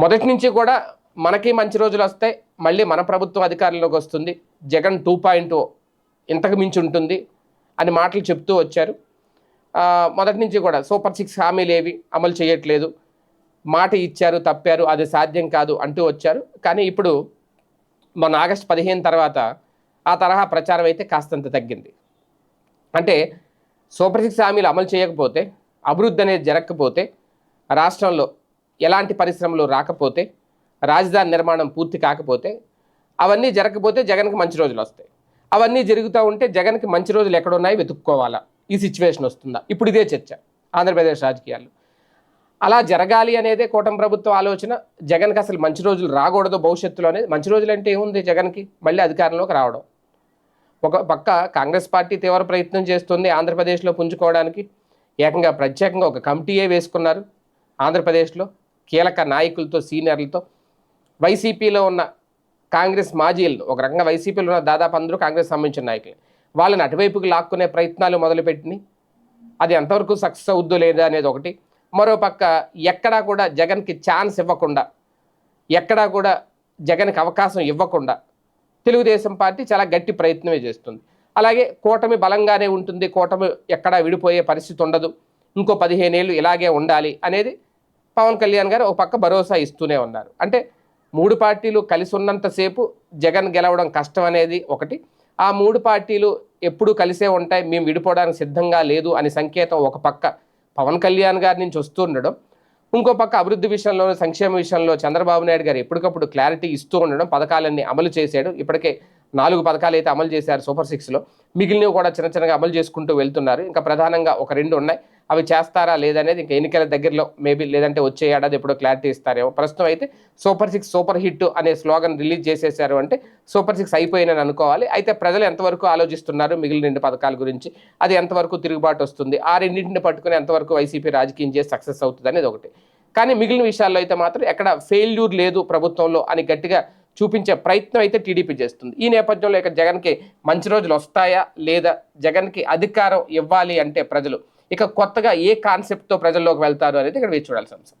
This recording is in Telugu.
మొదటి నుంచి కూడా మనకి మంచి రోజులు వస్తాయి మళ్ళీ మన ప్రభుత్వం అధికారంలోకి వస్తుంది. జగన్ టూ పాయింట్ ఇంతకు మించి ఉంటుంది అని మాటలు చెప్తూ వచ్చారు. మొదటి నుంచి కూడా సూపర్ సిక్స్ హామీలు ఏవి అమలు చేయట్లేదు. మాట ఇచ్చారు తప్పారు అది సాధ్యం కాదు అంటూ వచ్చారు. కానీ ఇప్పుడు మొన్న ఆగస్టు పదిహేను తర్వాత ఆ తరహా ప్రచారం అయితే కాస్తంత తగ్గింది. అంటే సూపర్ సిక్స్ హామీలు అమలు చేయకపోతే అభివృద్ధి అనేది జరగకపోతే రాష్ట్రంలో ఎలాంటి పరిశ్రమలు రాకపోతే రాజధాని నిర్మాణం పూర్తి కాకపోతే అవన్నీ జరగకపోతే జగన్కి మంచి రోజులు వస్తాయి. అవన్నీ జరుగుతూ ఉంటే జగన్కి మంచి రోజులు ఎక్కడున్నాయి వెతుక్కోవాలా? ఈ సిచ్యువేషన్ వస్తుందా? ఇప్పుడు ఇదే చర్చ ఆంధ్రప్రదేశ్ రాజకీయాల్లో. అలా జరగాలి అనేదే కూటమి ప్రభుత్వ ఆలోచన. జగన్కి అసలు మంచి రోజులు రాకూడదు భవిష్యత్తులో అనేది. మంచి రోజులు అంటే ఏముంది జగన్కి? మళ్ళీ అధికారంలోకి రావడం. ఒక పక్క కాంగ్రెస్ పార్టీ తీవ్ర ప్రయత్నం చేస్తుంది ఆంధ్రప్రదేశ్లో పుంజుకోవడానికి. ఏకంగా ప్రత్యేకంగా ఒక కమిటీయే వేసుకున్నారు ఆంధ్రప్రదేశ్లో. కీలక నాయకులతో సీనియర్లతో. వైసీపీలో ఉన్న కాంగ్రెస్ మాజీలను ఒక రకంగా వైసీపీలో ఉన్న దాదాపు అందరూ కాంగ్రెస్ సంబంధించిన నాయకులు. వాళ్ళని అటువైపుకి లాక్కునే ప్రయత్నాలు మొదలుపెట్టినాయి. అది ఎంతవరకు సక్సెస్ అవుద్దో లేదా అనేది ఒకటి. మరోపక్క ఎక్కడా కూడా జగన్కి ఛాన్స్ ఇవ్వకుండా ఎక్కడా కూడా జగన్కి అవకాశం ఇవ్వకుండా తెలుగుదేశం పార్టీ చాలా గట్టి ప్రయత్నమే చేస్తుంది. అలాగే కూటమి బలంగానే ఉంటుంది కూటమి ఎక్కడా విడిపోయే పరిస్థితి ఉండదు. ఇంకో పదిహేనేళ్ళు ఇలాగే ఉండాలి అనేది పవన్ కళ్యాణ్ గారు ఒక పక్క భరోసా ఇస్తూనే ఉన్నారు. అంటే మూడు పార్టీలు కలిసి ఉన్నంతసేపు జగన్ గెలవడం కష్టం అనేది ఒకటి. ఆ మూడు పార్టీలు ఎప్పుడు కలిసే ఉంటాయి మేము విడిపోవడానికి సిద్ధంగా లేదు అనే సంకేతం ఒక పక్క పవన్ కళ్యాణ్ గారి నుంచి వస్తుండడం ఇంకో పక్క అభివృద్ధి విషయంలో సంక్షేమ విషయంలో చంద్రబాబు నాయుడు గారు ఎప్పటికప్పుడు క్లారిటీ ఇస్తూ ఉండడం పథకాలన్నీ అమలు చేశాడు. ఇప్పటికే నాలుగు పథకాలు అయితే అమలు చేశారు సూపర్ సిక్స్లో. మిగిలినవి కూడా చిన్న చిన్నగా అమలు చేసుకుంటూ వెళ్తున్నారు. ఇంకా ప్రధానంగా ఒక రెండు ఉన్నాయి. అవి చేస్తారా లేదనేది ఇంకా ఎన్నికల దగ్గరలో మేబీ లేదంటే వచ్చే ఏడాది ఎప్పుడో క్లారిటీ ఇస్తారేమో. ప్రస్తుతం అయితే సూపర్ సిక్స్ సూపర్ హిట్ అనే స్లోగన్ రిలీజ్ చేసేసారు అంటే సూపర్ సిక్స్ అయిపోయినని అనుకోవాలి. అయితే ప్రజలు ఎంతవరకు ఆలోచిస్తున్నారు మిగిలిన రెండు పథకాల గురించి? అది ఎంతవరకు తిరుగుబాటు వస్తుంది? ఆ రెండింటిని పట్టుకుని ఎంతవరకు వైసీపీ రాజకీయం చేసి సక్సెస్ అవుతుంది అనేది ఒకటి. కానీ మిగిలిన విషయాల్లో అయితే మాత్రం ఎక్కడ ఫెయిల్యూర్ లేదు ప్రభుత్వంలో అని గట్టిగా చూపించే ప్రయత్నం అయితే టీడీపీ చేస్తుంది. ఈ నేపథ్యంలో ఇక జగన్కి మంచి రోజులు వస్తాయా లేదా జగన్కి అధికారం ఇవ్వాలి అంటే ప్రజలు ఇక కొత్తగా ఏ కాన్సెప్ట్తో ప్రజల్లోకి వెళ్తారు అనేది ఇక్కడ వేచి చూడాల్సిన అంశం.